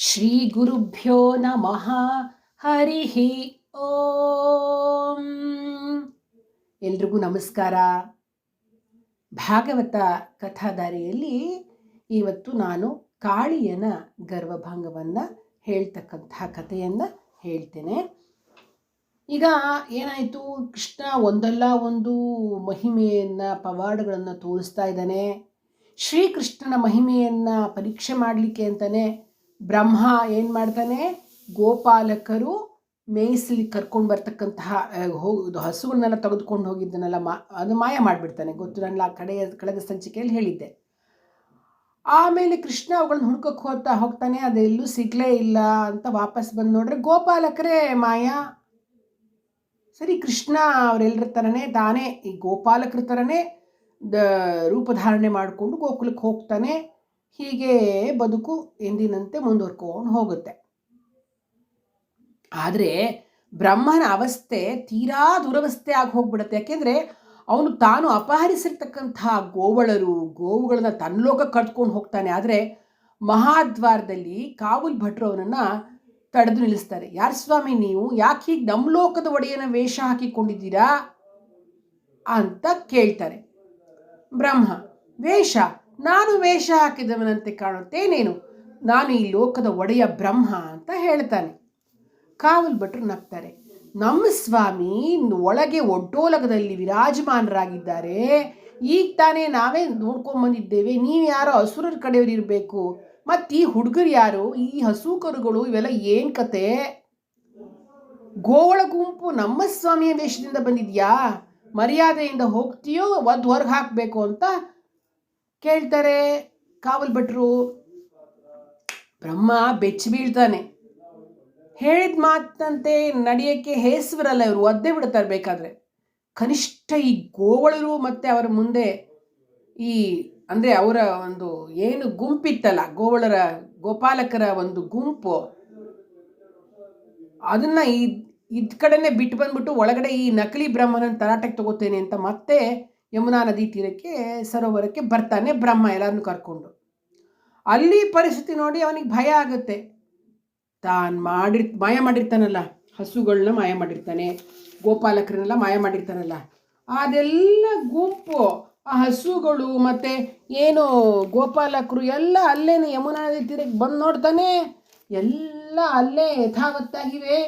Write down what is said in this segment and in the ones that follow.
ಶ್ರೀ ಗುರುಭ್ಯೋ ನಮಃ ಹರಿ ಓಂ ಎಲ್ರಿಗೂ ನಮಸ್ಕಾರ. ಭಾಗವತ ಕಥಾದಾರಿಯಲ್ಲಿ ಇವತ್ತು ನಾನು ಕಾಳಿಯನ ಗರ್ವಭಂಗವನ್ನು ಹೇಳ್ತಕ್ಕಂಥ ಕಥೆಯನ್ನು ಹೇಳ್ತೇನೆ. ಈಗ ಏನಾಯಿತು? ಕೃಷ್ಣ ಒಂದಲ್ಲ ಒಂದು ಮಹಿಮೆಯನ್ನು, ಪವಾಡಗಳನ್ನು ತೋರಿಸ್ತಾ ಇದ್ದಾನೆ. ಶ್ರೀಕೃಷ್ಣನ ಮಹಿಮೆಯನ್ನು ಪರೀಕ್ಷೆ ಮಾಡಲಿಕ್ಕೆ ಅಂತಲೇ ಬ್ರಹ್ಮ ಏನು ಮಾಡ್ತಾನೆ? ಗೋಪಾಲಕರು ಮೇಯಿಸಲಿ ಕರ್ಕೊಂಡು ಬರ್ತಕ್ಕಂತಹ ಹೋಗೋದು ಹಸುಗಳನ್ನೆಲ್ಲ ತೆಗೆದುಕೊಂಡು ಹೋಗಿದ್ದನ್ನೆಲ್ಲ ಮಾ, ಅದು ಮಾಯ ಮಾಡಿಬಿಡ್ತಾನೆ. ಗೊತ್ತು ನನ್ನ ಕಡೆಯ, ಕಳೆದ ಸಂಚಿಕೆಯಲ್ಲಿ ಹೇಳಿದ್ದೆ. ಆಮೇಲೆ ಕೃಷ್ಣ ಅವುಗಳನ್ನ ಹುಡ್ಕಕ್ಕೆ ಹೋಗ್ತಾ ಹೋಗ್ತಾನೆ, ಅದೆಲ್ಲೂ ಸಿಗಲೇ ಇಲ್ಲ ಅಂತ ವಾಪಸ್ ಬಂದು ನೋಡ್ರೆ ಗೋಪಾಲಕರೇ ಮಾಯಾ. ಸರಿ, ಕೃಷ್ಣ ಅವರೆಲ್ಲರ ಥರನೇ ತಾನೇ, ಈ ಗೋಪಾಲಕರ ಥರನೇ ದ ರೂಪಧಾರಣೆ ಮಾಡಿಕೊಂಡು ಗೋಕುಲಕ್ಕೆ ಹೋಗ್ತಾನೆ. ಹೀಗೆ ಬದುಕು ಎಂದಿನಂತೆ ಮುಂದುವರ್ಕೊಂಡು ಹೋಗುತ್ತೆ. ಆದರೆ ಬ್ರಹ್ಮನ ಅವಸ್ಥೆ ತೀರಾ ದುರವಸ್ಥೆ ಆಗಿ ಹೋಗ್ಬಿಡುತ್ತೆ. ಯಾಕೆಂದರೆ ಅವನು ತಾನು ಅಪಹರಿಸಿರ್ತಕ್ಕಂತಹ ಗೋವಳರು, ಗೋವುಗಳನ್ನ ತನ್ನಲೋಕ ಕಟ್ಕೊಂಡು ಹೋಗ್ತಾನೆ. ಆದರೆ ಮಹಾದ್ವಾರದಲ್ಲಿ ಕಾವಲ್ ಭಟ್ರು ಅವನನ್ನು ತಡೆದು ನಿಲ್ಲಿಸ್ತಾರೆ. ಯಾರು ಸ್ವಾಮಿ ನೀವು? ಯಾಕೆ ಹೀಗೆ ನಮ್ಮ ಲೋಕದ ಒಡೆಯನ ವೇಷ ಹಾಕಿಕೊಂಡಿದ್ದೀರಾ? ಅಂತ ಕೇಳ್ತಾರೆ. ಬ್ರಹ್ಮ, ವೇಷ ನಾನು ವೇಷ ಹಾಕಿದವನಂತೆ ಕಾಣುತ್ತೇನೇನು ನಾನು. ಈ ಲೋಕದ ಒಡೆಯ ಬ್ರಹ್ಮ ಅಂತ ಹೇಳ್ತಾನೆ. ಕಾವಲ್ ಭಟ್ರು ನಗ್ತಾರೆ. ನಮ್ಮ ಸ್ವಾಮಿ ಒಳಗೆ ಒಡ್ಡೋಲಗದಲ್ಲಿ ವಿರಾಜಮಾನರಾಗಿದ್ದಾರೆ. ಈಗ ತಾನೇ ನಾವೇ ನೋಡ್ಕೊಂಬಂದಿದ್ದೇವೆ ನೀವು ಯಾರೋ ಹಸುರರ ಕಡೆಯವರು ಇರಬೇಕು. ಮತ್ತು ಈ ಹುಡುಗರು ಯಾರು? ಈ ಹಸು ಕರುಗಳು ಇವೆಲ್ಲ ಏನು ಕತೆ? ಗೋವಳ ಗುಂಪು ನಮ್ಮ ಸ್ವಾಮಿಯ ವೇಷದಿಂದ ಬಂದಿದ್ಯಾ? ಮರ್ಯಾದೆಯಿಂದ ಹೋಗ್ತೀಯೋ? ಒದ್ದು ಹೊರಗೆ ಹಾಕಬೇಕು ಅಂತ ಕೇಳ್ತಾರೆ, ಕಾವಲ್ ಭಟ್ರು ಬ್ರಹ್ಮ ಬೆಚ್ಚಿ ಬೀಳ್ತಾನೆ. ಹೇಳಿದ ಮಾತಂತೆ ನಡೆಯೋಕ್ಕೆ ಹೇಸ್ವರಲ್ಲ ಇವರು, ಒದ್ದೆ ಬಿಡ್ತಾರೆ ಬೇಕಾದರೆ. ಕನಿಷ್ಠ ಈ ಗೋವಳರು ಮತ್ತು ಅವರ ಮುಂದೆ ಈ ಅಂದರೆ ಅವರ ಒಂದು ಏನು ಗುಂಪಿತ್ತಲ್ಲ, ಗೋವಳರ, ಗೋಪಾಲಕರ ಒಂದು ಗುಂಪು. ಅದನ್ನು ಈ ಇದ್ ಕಡೆನೇ ಬಿಟ್ಟು ಬಂದ್ಬಿಟ್ಟು ಒಳಗಡೆ ಈ ನಕಲಿ ಬ್ರಹ್ಮನ ತರಾಟಕ್ಕೆ ತಗೋತೇನೆ ಅಂತ ಮತ್ತೆ ಯಮುನಾ ನದಿ ತೀರಕ್ಕೆ ಸರೋವರಕ್ಕೆ ಬರ್ತಾನೆ ಬ್ರಹ್ಮ ಎಲ್ಲರನ್ನು ಕರ್ಕೊಂಡು. ಅಲ್ಲಿ ಪರಿಸ್ಥಿತಿ ನೋಡಿ ಅವನಿಗೆ ಭಯ ಆಗುತ್ತೆ. ತಾನು ಮಾಡಿರ್, ಮಾಯ ಮಾಡಿರ್ತಾನಲ್ಲ ಹಸುಗಳನ್ನ ಮಾಯ ಮಾಡಿರ್ತಾನೆ, ಗೋಪಾಲಕರನ್ನೆಲ್ಲ ಮಾಯ ಮಾಡಿರ್ತಾನಲ್ಲ, ಅದೆಲ್ಲ ಗುಂಪು, ಆ ಹಸುಗಳು ಮತ್ತು ಏನು ಗೋಪಾಲಕರು ಎಲ್ಲ ಅಲ್ಲೇನೆ ಯಮುನಾ ನದಿ ತೀರಕ್ಕೆ ಬಂದು ನೋಡ್ತಾನೆ, ಎಲ್ಲ ಅಲ್ಲೇ ಯಥಾವತ್ತಾಗಿವೆ.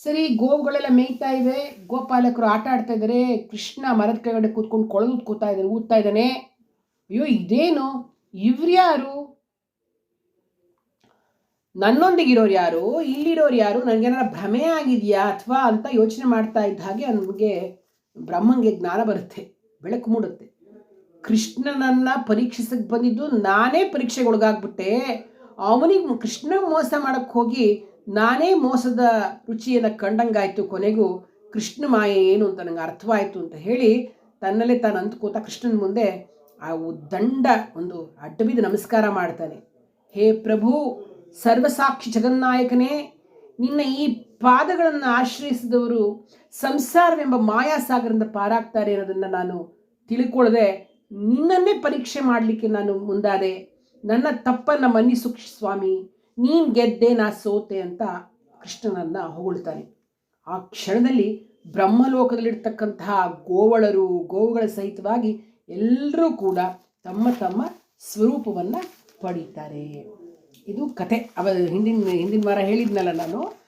ಸರಿ, ಗೋವುಗಳೆಲ್ಲ ಮೇಯ್ತಾ ಇವೆ ಗೋಪಾಲಕರು ಆಟ ಆಡ್ತಾ ಇದ್ದಾರೆ. ಕೃಷ್ಣ ಮರದ ಕೆಳಗಡೆ ಕೂತ್ಕೊಂಡು ಕೊಳದು ಕೂತಾ ಇದ್ದಾನೆ ಊದ್ತಾ ಇದ್ದಾನೆ ಅಯ್ಯೋ, ಇದೇನು? ಇವ್ರ್ಯಾರು ನನ್ನೊಂದಿಗಿರೋರು ಯಾರು? ಇಲ್ಲಿರೋರು ಯಾರು? ನನಗೇನಾರ ಭ್ರಮೆ ಆಗಿದೆಯಾ ಅಥವಾ ಅಂತ ಯೋಚನೆ ಮಾಡ್ತಾ ಇದ್ದ ಹಾಗೆ ನಮಗೆ ಬ್ರಹ್ಮಂಗೆ ಜ್ಞಾನ ಬರುತ್ತೆ, ಬೆಳಕು ಮೂಡುತ್ತೆ. ಕೃಷ್ಣನನ್ನು ಪರೀಕ್ಷಿಸಕ್ಕೆ ಬಂದಿದ್ದು ನಾನೇ ಪರೀಕ್ಷೆಗೆ ಒಳಗಾಗ್ಬಿಟ್ಟೆ ಅವನಿಗೆ ಕೃಷ್ಣ ಮೋಸ ಮಾಡೋಕ್ಕೆ ಹೋಗಿ ನಾನೇ ಮೋಸದ ರುಚಿಯನ್ನು ಕಂಡಂಗಾಯಿತು ಕೊನೆಗೂ ಕೃಷ್ಣ ಮಾಯೆ ಏನು ಅಂತ ನನಗೆ ಅರ್ಥವಾಯಿತು ಅಂತ ಹೇಳಿ ತನ್ನಲ್ಲೇ ತಾನು ಅಂತಕೋತ ಕೃಷ್ಣನ ಮುಂದೆ ಆ ದಂಡ ಒಂದು ಅಡ್ಡಬಿದ್ದು ನಮಸ್ಕಾರ ಮಾಡ್ತಾನೆ. ಹೇ ಪ್ರಭು, ಸರ್ವಸಾಕ್ಷಿ ಜಗನ್ನಾಯಕನೇ, ನಿನ್ನ ಈ ಪಾದಗಳನ್ನು ಆಶ್ರಯಿಸಿದವರು ಸಂಸಾರವೆಂಬ ಮಾಯಾಸಾಗರದಿಂದ ಪಾರಾಗ್ತಾರೆ ಅನ್ನೋದನ್ನು ನಾನು ತಿಳ್ಕೊಳ್ಳದೆ ನಿನ್ನನ್ನೇ ಪರೀಕ್ಷೆ ಮಾಡಲಿಕ್ಕೆ ನಾನು ಮುಂದಾದೆ. ನನ್ನ ತಪ್ಪನ್ನು ಮನ್ನಿಸು ಸ್ವಾಮಿ. ನೀನು ಗೆದ್ದೆ ನಾ ಸೋತೆ ಅಂತ ಕೃಷ್ಣನನ್ನು ಹೊಗಳ್ತಾನೆ. ಆ ಕ್ಷಣದಲ್ಲಿ ಬ್ರಹ್ಮಲೋಕದಲ್ಲಿರ್ತಕ್ಕಂತಹ ಗೋವಳರು, ಗೋವುಗಳ ಸಹಿತವಾಗಿ ಎಲ್ಲರೂ ಕೂಡ ತಮ್ಮ ತಮ್ಮ ಸ್ವರೂಪವನ್ನು ಪಡೀತಾರೆ. ಇದು ಕತೆ. ಅವ ಹಿಂದಿನ ಹಿಂದಿನ ವಾರ ಹೇಳಿದ್ನಲ್ಲ ನಾನು.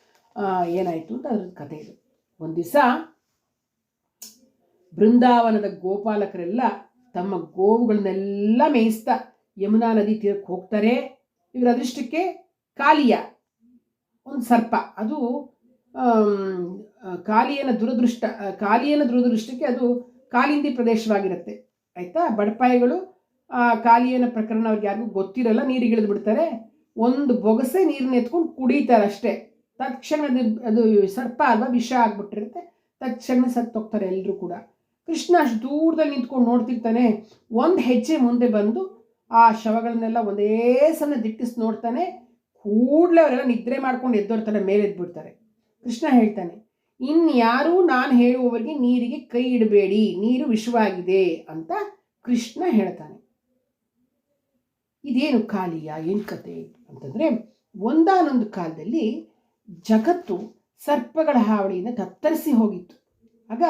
ಏನಾಯಿತು ಅಂತ ಅದ್ರ ಕತೆ ಇದು. ಒಂದು ದಿವಸ ಬೃಂದಾವನದ ಗೋಪಾಲಕರೆಲ್ಲ ತಮ್ಮ ಗೋವುಗಳನ್ನೆಲ್ಲ ಮೇಯಿಸ್ತಾ ಯಮುನಾ ನದಿ ತೀರಕ್ಕೆ ಹೋಗ್ತಾರೆ. ಇವರ ಅದೃಷ್ಟಕ್ಕೆ ಕಾಲಿಯ, ಒಂದು ಸರ್ಪ. ಅದು ಕಾಲಿಯನ ದುರದೃಷ್ಟ ಕಾಲಿಯನ ದುರದೃಷ್ಟಕ್ಕೆ ಅದು ಕಾಲಿಂದಿ ಪ್ರದೇಶವಾಗಿರುತ್ತೆ. ಆಯಿತಾ? ಬಡಪಾಯಿಗಳು, ಆ, ಕಾಲಿಯನ ಪ್ರಕರಣ ಅವ್ರಿಗೆ ಯಾರಿಗೂ ಗೊತ್ತಿರಲ್ಲ ನೀರಿಗೆ ಇಳಿದು ಬಿಡ್ತಾರೆ. ಒಂದು ಬೊಗಸೆ ನೀರನ್ನ ಎತ್ಕೊಂಡು ಕುಡಿತಾರೆ ಅಷ್ಟೇ. ತಕ್ಷಣ ಅದು ಸರ್ಪ ಅಲ್ವಾ, ವಿಷ ಆಗ್ಬಿಟ್ಟಿರುತ್ತೆ. ತಕ್ಷಣ ಸತ್ತೋಗ್ತಾರೆ ಎಲ್ಲರೂ ಕೂಡ. ಕೃಷ್ಣ ಅಷ್ಟು ದೂರದಲ್ಲಿ ನಿಂತ್ಕೊಂಡು ನೋಡ್ತಿರ್ತಾನೆ. ಒಂದು ಹೆಜ್ಜೆ ಮುಂದೆ ಬಂದು ಆ ಶವಗಳನ್ನೆಲ್ಲ ಒಂದೇ ಸಲ ದಿಟ್ಟಿಸಿ ನೋಡ್ತಾನೆ. ಕೂಡಲೇ ಅವರೆಲ್ಲ ನಿದ್ರೆ ಮಾಡ್ಕೊಂಡು ಎದ್ದೋರ್ತಾರೆ ಮೇಲೆ ಎದ್ಬಿಡ್ತಾರೆ ಕೃಷ್ಣ ಹೇಳ್ತಾನೆ ಇನ್ಯಾರೂ ನಾನು ಹೇಳುವವರಿಗೆ ನೀರಿಗೆ ಕೈ ಇಡಬೇಡಿ, ನೀರು ವಿಷವಾಗಿದೆ ಅಂತ ಕೃಷ್ಣ ಹೇಳ್ತಾನೆ. ಇದೇನು ಕಾಲಿಯ ಏನು ಕತೆ ಅಂತಂದರೆ, ಒಂದಾನೊಂದು ಕಾಲದಲ್ಲಿ ಜಗತ್ತು ಸರ್ಪಗಳ ಹಾವಳಿಯಿಂದ ತತ್ತರಿಸಿ ಹೋಗಿತ್ತು. ಆಗ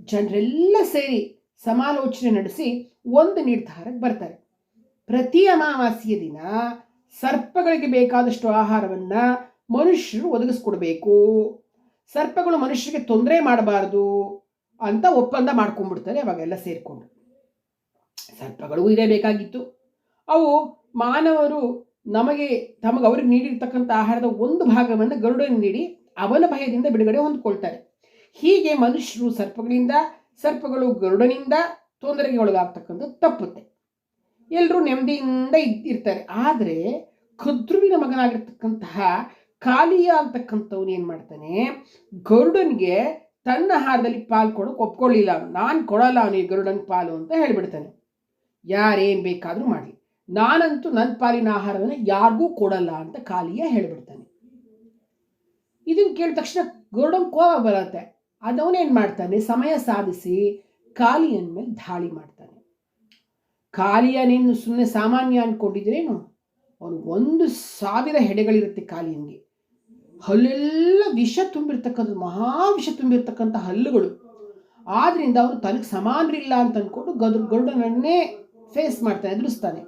ಜನರೆಲ್ಲ ಸೇರಿ ಸಮಾಲೋಚನೆ ನಡೆಸಿ ಒಂದು ನಿರ್ಧಾರಕ್ಕೆ ಬರ್ತಾರೆ. ಪ್ರತಿ ಅಮಾವಾಸ್ಯ ದಿನ ಸರ್ಪಗಳಿಗೆ ಬೇಕಾದಷ್ಟು ಆಹಾರವನ್ನು ಮನುಷ್ಯರು ಒದಗಿಸ್ಕೊಡ್ಬೇಕು. ಸರ್ಪಗಳು ಮನುಷ್ಯರಿಗೆ ತೊಂದರೆ ಮಾಡಬಾರ್ದು ಅಂತ ಒಪ್ಪಂದ ಮಾಡ್ಕೊಂಡ್ಬಿಡ್ತಾರೆ, ಅವಾಗೆಲ್ಲ ಸೇರಿಕೊಂಡು. ಸರ್ಪಗಳಿಗೂ ಇರಬೇಕಾಗಿತ್ತು ಬೇಕಾಗಿತ್ತು. ಅವು ಮಾನವರು ನಮಗೆ, ತಮಗೆ ಅವ್ರಿಗೆ ನೀಡಿರ್ತಕ್ಕಂಥ ಆಹಾರದ ಒಂದು ಭಾಗವನ್ನು ಗರುಡನಿಗೆ ನೀಡಿ ಅವನ ಭಯದಿಂದ ಬಿಡುಗಡೆ ಹೊಂದ್ಕೊಳ್ತಾರೆ. ಹೀಗೆ ಮನುಷ್ಯರು ಸರ್ಪಗಳಿಂದ, ಸರ್ಪಗಳು ಗರುಡನಿಂದ ತೊಂದರೆಗೆ ಒಳಗಾಗ್ತಕ್ಕಂಥದ್ದು ತಪ್ಪುತ್ತೆ. ಎಲ್ಲರೂ ನೆಮ್ಮದಿಯಿಂದ ಇರ್ತಾರೆ. ಆದರೆ ಖದ್ರುವಿನ ಮಗನಾಗಿರ್ತಕ್ಕಂತಹ ಕಾಲಿಯ ಅಂತಕ್ಕಂಥವ್ನು ಏನು ಮಾಡ್ತಾನೆ? ಗರುಡನಿಗೆ ತನ್ನ ಆಹಾರದಲ್ಲಿ ಪಾಲು ಕೊಡೋಕೆ ಒಪ್ಕೊಳ್ಳಿಲ್ಲ. ಅವನು ನಾನು ಕೊಡಲ್ಲ ಅವನಿಗೆ ಗರುಡನ ಪಾಲು ಅಂತ ಹೇಳಿಬಿಡ್ತಾನೆ. ಯಾರೇನು ಬೇಕಾದರೂ ಮಾಡಲಿ. ನಾನಂತೂ ನನ್ನ ಪಾಲಿನ ಆಹಾರವನ್ನು ಯಾರಿಗೂ ಕೊಡಲ್ಲ ಅಂತ ಕಾಲಿಯ ಹೇಳಿಬಿಡ್ತಾನೆ. ಇದನ್ನು ಕೇಳಿದ ತಕ್ಷಣ ಗರುಡನ್ ಕೋಪ ಬರುತ್ತೆ. ಅದವನೇನು ಮಾಡ್ತಾನೆ? ಸಮಯ ಸಾಧಿಸಿ ಕಾಲಿಯನ್ ಮೇಲೆ ದಾಳಿ ಮಾಡ್ತಾನೆ. ಕಾಲಿಯನೇನು ಸುಮ್ಮನೆ ಸಾಮಾನ್ಯ ಅಂದ್ಕೊಂಡಿದ್ರೇನು ಅವನು ಒಂದು ಸಾವಿರ ಹೆಡೆಗಳಿರುತ್ತೆ ಖಾಲಿಯಂಗೆ ಹಲ್ಲೆಲ್ಲ ವಿಷ ತುಂಬಿರ್ತಕ್ಕಂಥ, ಮಹಾ ವಿಷ ತುಂಬಿರ್ತಕ್ಕಂಥ ಹಲ್ಲುಗಳು. ಆದ್ದರಿಂದ ಅವನು ತನಗೆ ಸಮಾನರಿಲ್ಲ ಅಂತ ಅಂದ್ಕೊಂಡು ಗದು ಗರುಡನನ್ನೇ ಫೇಸ್ ಮಾಡ್ತಾನೆ, ಎದುರಿಸ್ತಾನೆ.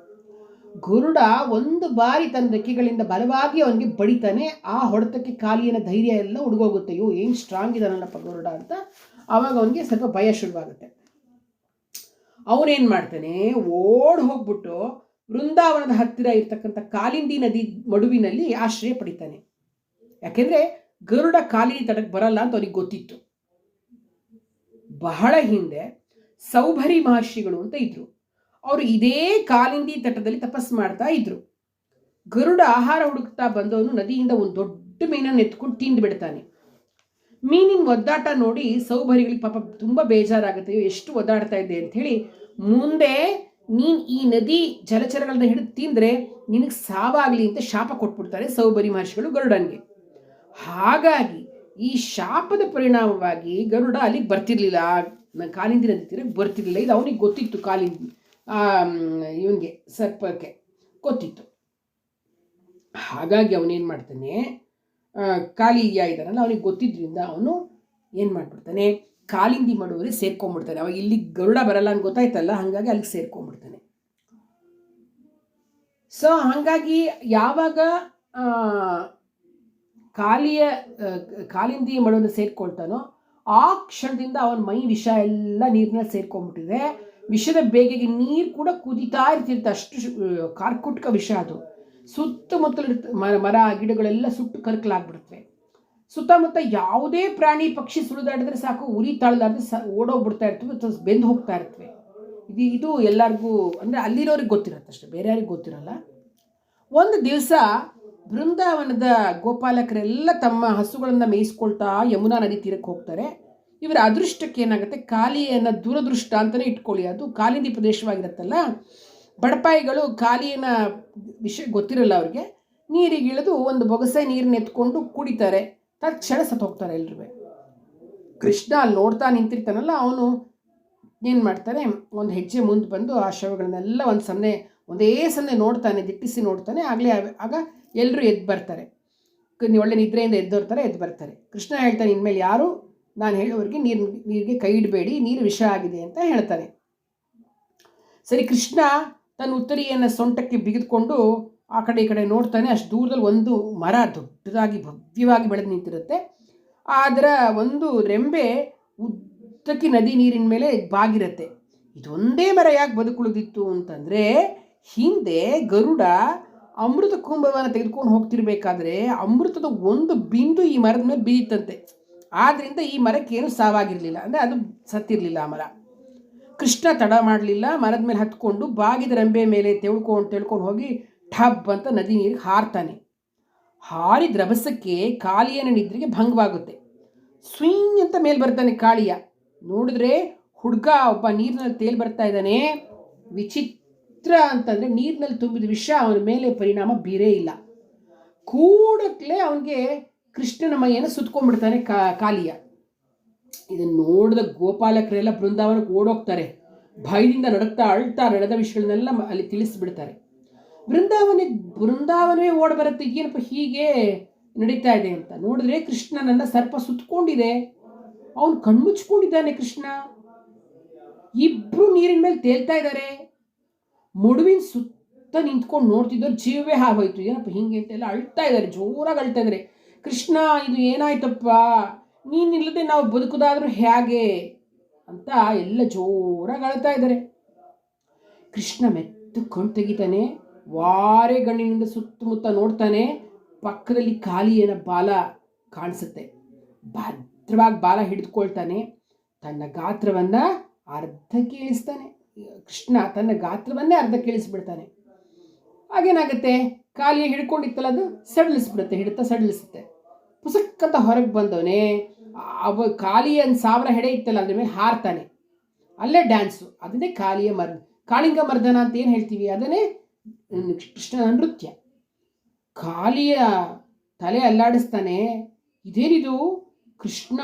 ಗರುಡ ಒಂದು ಬಾರಿ ತನ್ನ ರೆಕ್ಕೆಗಳಿಂದ ಬಲವಾಗಿ ಅವನಿಗೆ ಬಡಿತಾನೆ. ಆ ಹೊಡೆತಕ್ಕೆ ಕಾಲಿಯನ ಧೈರ್ಯ ಎಲ್ಲ ಹುಡುಗೋಗುತ್ತೆ ಅಯ್ಯೋ, ಏನು ಸ್ಟ್ರಾಂಗ್ ಇದ್ದಾನಪ್ಪ ಗರುಡ ಅಂತ. ಆವಾಗ ಅವನಿಗೆ ಸ್ವಲ್ಪ ಭಯ ಶುರುವಾಗುತ್ತೆ. ಅವನೇನು ಮಾಡ್ತಾನೆ? ಓಡ್ ಹೋಗ್ಬಿಟ್ಟು ವೃಂದಾವನದ ಹತ್ತಿರ ಇರ್ತಕ್ಕಂಥ ಕಾಲಿಂದಿ ನದಿ ಮಡುವಿನಲ್ಲಿ ಆಶ್ರಯ ಪಡಿತಾನೆ. ಯಾಕೆಂದರೆ ಗರುಡ ಕಾಲಿನಿ ತಡಕ್ಕೆ ಬರಲ್ಲ ಅಂತ ಅವನಿಗೆ ಗೊತ್ತಿತ್ತು. ಬಹಳ ಹಿಂದೆ ಸೌಭರಿ ಮಹರ್ಷಿಗಳು ಅಂತ ಇದ್ರು. ಅವರು ಇದೇ ಕಾಲಿಂದಿ ತಟದಲ್ಲಿ ತಪಸ್ಸು ಮಾಡ್ತಾ ಇದ್ರು. ಗರುಡ ಆಹಾರ ಹುಡುಕ್ತಾ ಬಂದವನು ನದಿಯಿಂದ ಒಂದು ದೊಡ್ಡ ಮೀನನ್ನು ಎತ್ಕೊಂಡು ತಿಂದು ಬಿಡ್ತಾನೆ ಮೀನಿನ ಒದ್ದಾಟ ನೋಡಿ ಸೌಭರಿಗಳಿಗೆ ಪಾಪ ತುಂಬ ಬೇಜಾರಾಗುತ್ತೆ. ಎಷ್ಟು ಒದ್ದಾಡ್ತಾ ಇದೆ ಅಂತ ಹೇಳಿ ಮುಂದೆ ನೀನು ಈ ನದಿ ಜಲಚರಗಳನ್ನ ಹಿಡಿದು ತಿಂದರೆ ನಿನಗೆ ಸಾವಾಗಲಿ ಅಂತ ಶಾಪ ಕೊಟ್ಬಿಡ್ತಾರೆ ಸೌಭರಿ ಮಹರ್ಷಿಗಳು ಗರುಡನ್ಗೆ. ಹಾಗಾಗಿ ಈ ಶಾಪದ ಪರಿಣಾಮವಾಗಿ ಗರುಡ ಅಲ್ಲಿಗೆ ಬರ್ತಿರ್ಲಿಲ್ಲ. ನದಿ ತೀರಕ್ಕೆ ಬರ್ತಿರ್ಲಿಲ್ಲ. ಇದು ಅವನಿಗೆ ಗೊತ್ತಿತ್ತು ಕಾಲಿಂದಿ. ಇವನಿಗೆ ಸರ್ಪಕ್ಕೆ ಗೊತ್ತಿತ್ತು. ಹಾಗಾಗಿ ಅವನೇನು ಮಾಡ್ತಾನೆ? ಕಾಲಿಯ ಇದ್ದಾನಲ್ಲ, ಅವನಿಗೆ ಗೊತ್ತಿದ್ದರಿಂದ ಅವನು ಏನು ಮಾಡಿಬಿಡ್ತಾನೆ? ಕಾಲಿಂದಿ ಮಾಡುವವರಿಗೆ ಸೇರ್ಕೊಂಡ್ಬಿಡ್ತಾನೆ ಅವಾಗ ಇಲ್ಲಿ ಗರುಡ ಬರಲ್ಲ ಅಂತ ಗೊತ್ತಾಯ್ತಲ್ಲ, ಹಾಗಾಗಿ ಅಲ್ಲಿಗೆ ಸೇರ್ಕೊಂಡ್ಬಿಡ್ತಾನೆ ಸೊ ಹಾಗಾಗಿ ಯಾವಾಗ ಕಾಲಿಯ ಕಾಲಿಂದಿ ಮಡುವನ್ನು ಸೇರ್ಕೊಳ್ತಾನೋ, ಆ ಕ್ಷಣದಿಂದ ಅವನ ಮೈ ವಿಷ ಎಲ್ಲ ನೀರಿನಲ್ಲಿ ಸೇರ್ಕೊಂಡ್ಬಿಟ್ಟಿದೆ ವಿಷದ ಬೇಗೆಗೆ ನೀರು ಕೂಡ ಕುದಿತಾ ಇರ್ತಿರುತ್ತೆ. ಅಷ್ಟು ಕಾರ್ಕುಟ್ಕ ವಿಷ ಅದು. ಸುತ್ತಮುತ್ತಲು ಮರ ಮರ, ಗಿಡಗಳೆಲ್ಲ ಸುಟ್ಟು ಕರ್ಕಲಾಗ್ಬಿಡುತ್ತವೆ. ಸುತ್ತಮುತ್ತ ಯಾವುದೇ ಪ್ರಾಣಿ, ಪಕ್ಷಿ ಸುಳಿದಾಡಿದ್ರೆ ಸಾಕು, ಉರಿ ತಾಳಲಾರ್ದೆ ಸ, ಓಡೋಗ್ಬಿಡ್ತಾ ಇರ್ತವೆ ಅಥವಾ ಬೆಂದು ಹೋಗ್ತಾ ಇರ್ತವೆ. ಇದು ಇದು ಎಲ್ಲರಿಗೂ, ಅಂದರೆ ಅಲ್ಲಿರೋರಿಗೆ ಗೊತ್ತಿರುತ್ತೆ ಅಷ್ಟೇ, ಬೇರೆ ಯಾರಿಗೆ ಗೊತ್ತಿರಲ್ಲ. ಒಂದು ದಿವಸ ಬೃಂದಾವನದ ಗೋಪಾಲಕರೆಲ್ಲ ತಮ್ಮ ಹಸುಗಳನ್ನು ಮೇಯಿಸ್ಕೊಳ್ತಾ ಯಮುನಾ ನದಿ ತೀರಕ್ಕೆ ಹೋಗ್ತಾರೆ. ಇವರ ಅದೃಷ್ಟಕ್ಕೆ ಏನಾಗುತ್ತೆ ಕಾಲಿಯನ್ನು ದುರದೃಷ್ಟ ಅಂತಲೇ ಇಟ್ಕೊಳ್ಳಿ. ಅದು ಕಾಲಿಂದಿ ಪ್ರದೇಶವಾಗಿರುತ್ತಲ್ಲ ಬಡಪಾಯಿಗಳು ಖಾಲಿನ ವಿಷಯ ಗೊತ್ತಿರಲ್ಲ ಅವ್ರಿಗೆ, ನೀರಿಗೆ ಇಳಿದು ಒಂದು ಬೊಗಸೆ ನೀರನ್ನ ಎತ್ಕೊಂಡು ಕುಡಿತಾರೆ. ತಕ್ಷಣ ಸತ್ತು ಹೋಗ್ತಾರೆ ಎಲ್ರೂ ಕೃಷ್ಣ ಅಲ್ಲಿ ನೋಡ್ತಾ ನಿಂತಿರ್ತಾನಲ್ಲ, ಅವನು ಏನು ಮಾಡ್ತಾನೆ, ಒಂದು ಹೆಜ್ಜೆ ಮುಂದೆ ಬಂದು ಆ ಶವಗಳನ್ನೆಲ್ಲ ಒಂದು ಸನ್ನೆ, ಒಂದೇ ಸನ್ನೆ ನೋಡ್ತಾನೆ, ದಿಟ್ಟಿಸಿ ನೋಡ್ತಾನೆ. ಆಗಲೇ ಆಗ ಎಲ್ಲರೂ ಎದ್ದು ಬರ್ತಾರೆ. ಒಳ್ಳೆ ನಿದ್ರೆಯಿಂದ ಎದ್ದೋರ್ತಾರೆ ಎದ್ದು ಬರ್ತಾರೆ. ಕೃಷ್ಣ ಹೇಳ್ತಾನೆ, ಇನ್ಮೇಲೆ ಯಾರು? ನಾನು ಹೇಳೋರಿಗೆ ನೀರು, ನೀರಿಗೆ ಕೈ ಇಡಬೇಡಿ, ನೀರು ವಿಷ ಆಗಿದೆ ಅಂತ ಹೇಳ್ತಾನೆ. ಸರಿ, ಕೃಷ್ಣ ತನ್ನ ಉತ್ತರಿಯನ್ನು ಸೊಂಟಕ್ಕೆ ಬಿಗಿದುಕೊಂಡು ಆ ಕಡೆ ಈ ಕಡೆ ನೋಡ್ತಾನೆ. ಅಷ್ಟು ದೂರದಲ್ಲಿ ಒಂದು ಮರ ದೊಡ್ಡದಾಗಿ ಭವ್ಯವಾಗಿ ಬೆಳೆದು ನಿಂತಿರುತ್ತೆ. ಅದರ ಒಂದು ರೆಂಬೆ ಉದ್ದಕ್ಕೆ ನದಿ ನೀರಿನ ಮೇಲೆ ಬಾಗಿರುತ್ತೆ. ಇದೊಂದೇ ಮರ ಯಾಕೆ ಬದುಕುಳಿದಿತ್ತು ಅಂತಂದರೆ, ಹಿಂದೆ ಗರುಡ ಅಮೃತ ಕುಂಭವನ್ನು ತೆಗೆದುಕೊಂಡು ಹೋಗ್ತಿರ್ಬೇಕಾದ್ರೆ ಅಮೃತದ ಒಂದು ಬಿಂದು ಈ ಮರದ ಮೇಲೆ ಬೀಳಿತಂತೆ ಆದ್ದರಿಂದ ಈ ಮರಕ್ಕೇನು ಸಾವಾಗಿರಲಿಲ್ಲ. ಅಂದರೆ ಅದು ಸತ್ತಿರಲಿಲ್ಲ ಆ ಮರ. ಕೃಷ್ಣ ತಡ ಮಾಡಲಿಲ್ಲ, ಮರದ ಮೇಲೆ ಹತ್ಕೊಂಡು ಬಾಗಿದ ರಂಬೆ ಮೇಲೆ ತೆಳ್ಕೊಂಡು ತೆಳ್ಕೊಂಡು ಹೋಗಿ ಠಬ್ ಅಂತ ನದಿ ನೀರಿಗೆ ಹಾರ್ತಾನೆ. ಹಾರಿದ ರಭಸಕ್ಕೆ ಕಾಳಿಯನ ನಿದ್ರೆಗೆ ಭಂಗವಾಗುತ್ತೆ. ಸ್ವಿಂಗ್ ಅಂತ ಮೇಲೆ ಬರ್ತಾನೆ ಕಾಳಿಯ. ನೋಡಿದ್ರೆ ಹುಡುಗ ಒಬ್ಬ ನೀರಿನಲ್ಲಿ ತೇಲ್ ಬರ್ತಾ ಇದ್ದಾನೆ. ವಿಚಿತ್ರ ಅಂತಂದರೆ ನೀರಿನಲ್ಲಿ ತುಂಬಿದ ವಿಷ ಅವನ ಮೇಲೆ ಪರಿಣಾಮ ಬೀರೇ ಇಲ್ಲ. ಕೂಡಕ್ಲೆ ಅವನಿಗೆ ಕೃಷ್ಣನ ಮೈಯನ್ನು ಸುತ್ಕೊಂಡ್ಬಿಡ್ತಾನೆ ಕಾ ಕಾಲಿಯ ಇದನ್ನು ನೋಡಿದ ಗೋಪಾಲಕರೆಲ್ಲ ಬೃಂದಾವನಕ್ಕೆ ಓಡೋಗ್ತಾರೆ. ಭಯದಿಂದ ನಡುಕ್ತಾ ಅಳ್ತಾ ನಡೆದ ವಿಷಯಗಳನ್ನೆಲ್ಲ ಅಲ್ಲಿ ತಿಳಿಸ್ಬಿಡ್ತಾರೆ. ಬೃಂದಾವನ, ಬೃಂದಾವನವೇ ಓಡ್ ಬರುತ್ತೆ ಏನಪ್ಪ ಹೀಗೆ ನಡೀತಾ ಇದೆ ಅಂತ ನೋಡಿದ್ರೆ ಕೃಷ್ಣನನ್ನ ಸರ್ಪ ಸುತ್ತಕೊಂಡಿದೆ ಅವನು ಕಣ್ಮುಚ್ಕೊಂಡಿದ್ದಾನೆ ಕೃಷ್ಣ. ಇಬ್ರು ನೀರಿನ ಮೇಲೆ ತೇಲ್ತಾ ಇದ್ದಾರೆ. ಮಡುವಿನ ಸುತ್ತ ನಿಂತ್ಕೊಂಡು ನೋಡ್ತಿದ್ದವ್ರು ಜೀವವೇ ಹಾಗೋಯ್ತು. ಏನಪ್ಪ ಹಿಂಗೆ ಅಂತೆಲ್ಲ ಅಳ್ತಾ ಇದ್ದಾರೆ. ಜೋರಾಗಿ ಅಳ್ತಾ ಇದ್ದಾರೆ. ಕೃಷ್ಣ, ಇದು ಏನಾಯ್ತಪ್ಪ? ನೀನಿಲ್ಲದೆ ನಾವು ಬದುಕುದಾದ್ರೂ ಹೇಗೆ ಅಂತ ಎಲ್ಲ ಜೋರಾಗಿ ಅಳ್ತಾ ಇದ್ದಾರೆ ಕೃಷ್ಣ ಮೆತ್ತು ಕಣ್ ತೆಗಿತಾನೆ, ವಾರೆ ಗಣ್ಣಿನಿಂದ ಸುತ್ತಮುತ್ತ ನೋಡ್ತಾನೆ, ಪಕ್ಕದಲ್ಲಿ ಖಾಲಿಯನ ಬಾಲ ಕಾಣಿಸುತ್ತೆ. ಭದ್ರವಾಗಿ ಬಾಲ ಹಿಡಿದುಕೊಳ್ತಾನೆ ತನ್ನ ಗಾತ್ರವನ್ನು ಅರ್ಧ ಕೇಳಿಸ್ತಾನೆ. ಕೃಷ್ಣ ತನ್ನ ಗಾತ್ರವನ್ನೇ ಅರ್ಧ ಕೇಳಿಸ್ಬಿಡ್ತಾನೆ. ಆಗೇನಾಗುತ್ತೆ ಖಾಲಿ ಹಿಡ್ಕೊಂಡಿತ್ತಲ್ಲ ಅದು, ಸಡಿಲಿಸ್ಬಿಡುತ್ತೆ, ಹಿಡಿತ ಸಡಿಲಿಸುತ್ತೆ. ಪುಸಕ್ಕಂತ ಹೊರಗೆ ಬಂದವನೇ ಅವ ಕಾಲಿಯ ಸಾವಿರ ಹೆಡೆ ಇತ್ತಲ್ಲ ಅದ್ರ ಮೇಲೆ ಹಾರ್ತಾನೆ. ಅಲ್ಲೇ ಡ್ಯಾನ್ಸು ಅದನ್ನೇ ಕಾಲಿಯ ಮರ್ದ ಕಾಳಿಂಗ ಮರ್ದನ ಅಂತ ಏನು ಹೇಳ್ತೀವಿ? ಅದನ್ನೇ ಕೃಷ್ಣನ ನೃತ್ಯ. ಖಾಲಿಯ ತಲೆ ಅಲ್ಲಾಡಿಸ್ತಾನೆ. ಇದೇನಿದು? ಕೃಷ್ಣ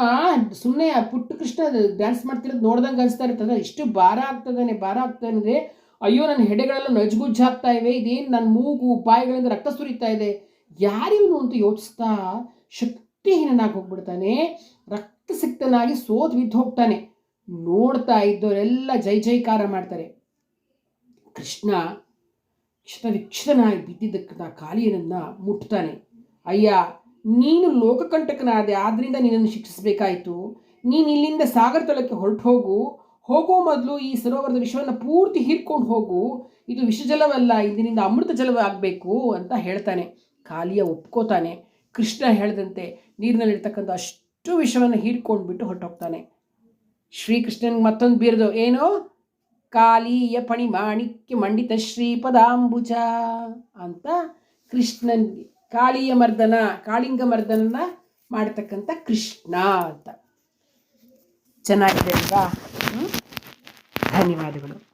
ಸುಮ್ಮನೆ ಪುಟ್ಟ ಕೃಷ್ಣ ಡ್ಯಾನ್ಸ್ ಮಾಡ್ತಿರೋದು ನೋಡ್ದಂಗೆ ಅನಿಸ್ತಾ ಇರ್ತದೆ. ಇಷ್ಟು ಭಾರ ಆಗ್ತದಾನೆ, ಭಾರ ಆಗ್ತದೆ ಅಯ್ಯೋ ನನ್ನ ಹೆಡೆಗಳೆಲ್ಲ ನಜ್ಗುಜ್ಜಾಗ್ತಾ ಇವೆ. ಇದೇನು ನನ್ನ ಮೂಗು, ಬಾಯಿಗಳಿಂದ ರಕ್ತ ಸುರಿತಾ ಇದೆ. ಯಾರಿವನು ಅಂತ ಯೋಚಿಸ್ತಾ ಶಕ್ತಿಹೀನನಾಗಿ ಹೋಗ್ಬಿಡ್ತಾನೆ ರಕ್ತಸಿಕ್ತನಾಗಿ ಸೋತ್ ಬಿದ್ದು ಹೋಗ್ತಾನೆ. ನೋಡ್ತಾ ಇದ್ದವರೆಲ್ಲ ಜೈ ಜೈಕಾರ ಮಾಡ್ತಾರೆ. ಕೃಷ್ಣ ಕ್ಷತವಿಕ್ಷತನಾಗಿ ಬಿದ್ದಿದ್ದಕ್ಕೆ ಕಾಲಿಯನನ್ನ ಮುಟ್ತಾನೆ. ಅಯ್ಯ, ನೀನು ಲೋಕಕಂಟಕನಾದೆ ಆದ್ದರಿಂದ ನಿನ್ನನ್ನು ಶಿಕ್ಷಿಸಬೇಕಾಯಿತು. ನೀನು ಇಲ್ಲಿಂದ ಸಾಗರ ತಳಕ್ಕೆ ಹೊರಟು ಹೋಗು ಹೋಗೋ ಮೊದಲು ಈ ಸರೋವರದ ವಿಷವನ್ನು ಪೂರ್ತಿ ಹೀರ್ಕೊಂಡು ಹೋಗು. ಇದು ವಿಷಜಲವಲ್ಲ ಇಂದಿನಿಂದ ಅಮೃತ ಜಲವಾಗಬೇಕು ಅಂತ ಹೇಳ್ತಾನೆ. ಕಾಲಿಯ ಒಪ್ಕೋತಾನೆ. ಕೃಷ್ಣ ಹೇಳಿದಂತೆ ನೀರಿನಲ್ಲಿರ್ತಕ್ಕಂಥ ಅಷ್ಟು ವಿಷವನ್ನು ಹೀರ್ಕೊಂಡು ಬಿಟ್ಟು ಹೊರಟೋಗ್ತಾನೆ. ಶ್ರೀಕೃಷ್ಣನಿಗೆ ಮತ್ತೊಂದು ಬೀರದು, ಏನು? ಕಾಲಿಯ ಪಣಿ ಮಾಣಿಕ್ಯ ಮಂಡಿತ ಶ್ರೀಪದಾಂಬುಜ ಅಂತ ಕೃಷ್ಣನ್ ಕಾಳಿಯ ಮರ್ದನ, ಕಾಳಿಂಗ ಮರ್ದನನ ಮಾಡತಕ್ಕಂಥ ಕೃಷ್ಣ ಅಂತ. ಚೆನ್ನಾಗಿದೆ ಅಲ್ವಾ? ಧನ್ಯವಾದಗಳು.